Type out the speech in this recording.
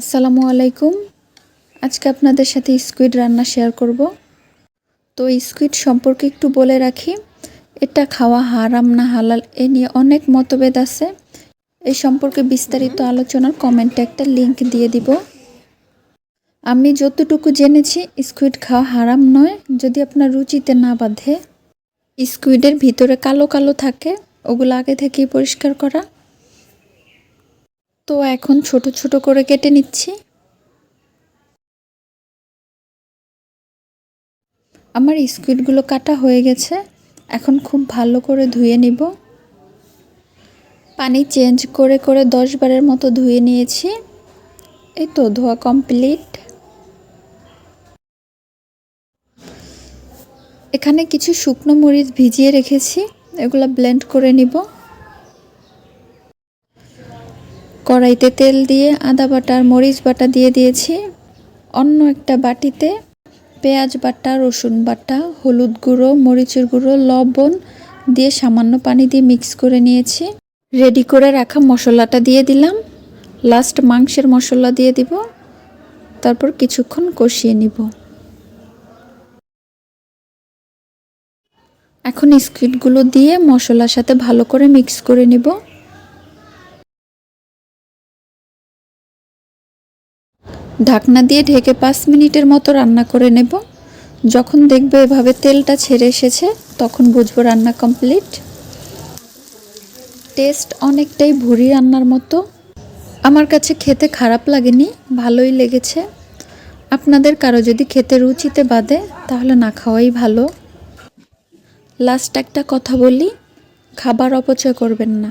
আসসালামু আলাইকুম। আজকে আপনাদের সাথে স্কুইড রান্না শেয়ার করব। তো স্কুইড সম্পর্কে একটু বলে রাখি এটা খাওয়া হারাম না হালাল এ নিয়ে অনেক মতভেদ আছে। এই সম্পর্কে বিস্তারিত আলোচনার কমেন্টে একটা লিংক দিয়ে দিব। আমি যতটুকু জেনেছি স্কুইড খাওয়া হারাম নয় যদি আপনার রুচিতে না বাঁধে। স্কুইডের ভিতরে কালো কালো থাকে ওগুলো আগে থেকেই পরিষ্কার করা। তো এখন ছোট ছোট করে কেটে নিচ্ছি। আমার স্কুইডগুলো কাটা হয়ে গেছে, এখন খুব ভালো করে ধুয়ে নিব। পানি চেঞ্জ করে করে দশ বারের মতো ধুয়ে নিয়েছি। এই তো ধোয়া কমপ্লিট। এখানে কিছু শুকনো মরিচ ভিজিয়ে রেখেছি, এগুলো ব্লেন্ড করে নিব। কড়াইতে তেল দিয়ে আদা বাটা আর মরিচ বাটা দিয়ে দিয়েছি। অন্য একটা বাটিতে পেঁয়াজ বাটা, রসুন বাটা, হলুদ গুঁড়ো, মরিচের গুঁড়ো, লবণ দিয়ে সামান্য পানি দিয়ে মিক্স করে নিয়েছি। রেডি করে রাখা মশলাটা দিয়ে দিলাম। লাস্ট মাংসের মশলা দিয়ে দিব। তারপর কিছুক্ষণ কষিয়ে নিব। এখন স্কুইডগুলো দিয়ে মশলার সাথে ভালো করে মিক্স করে নিব। ঢাকনা দিয়ে ঢেকে পাঁচ মিনিটের মতো রান্না করে নেব। যখন দেখবে এভাবে তেলটা ছেড়ে এসেছে, তখন বুঝব রান্না কমপ্লিট। টেস্ট অনেকটাই ভুরি রান্নার মতো। আমার কাছে খেতে খারাপ লাগেনি, ভালোই লেগেছে। আপনাদের কারও যদি খেতে রুচিতে বাদে তাহলে না খাওয়াই ভালো। লাস্ট একটা কথা বলি, খাবার অপচয় করবেন না।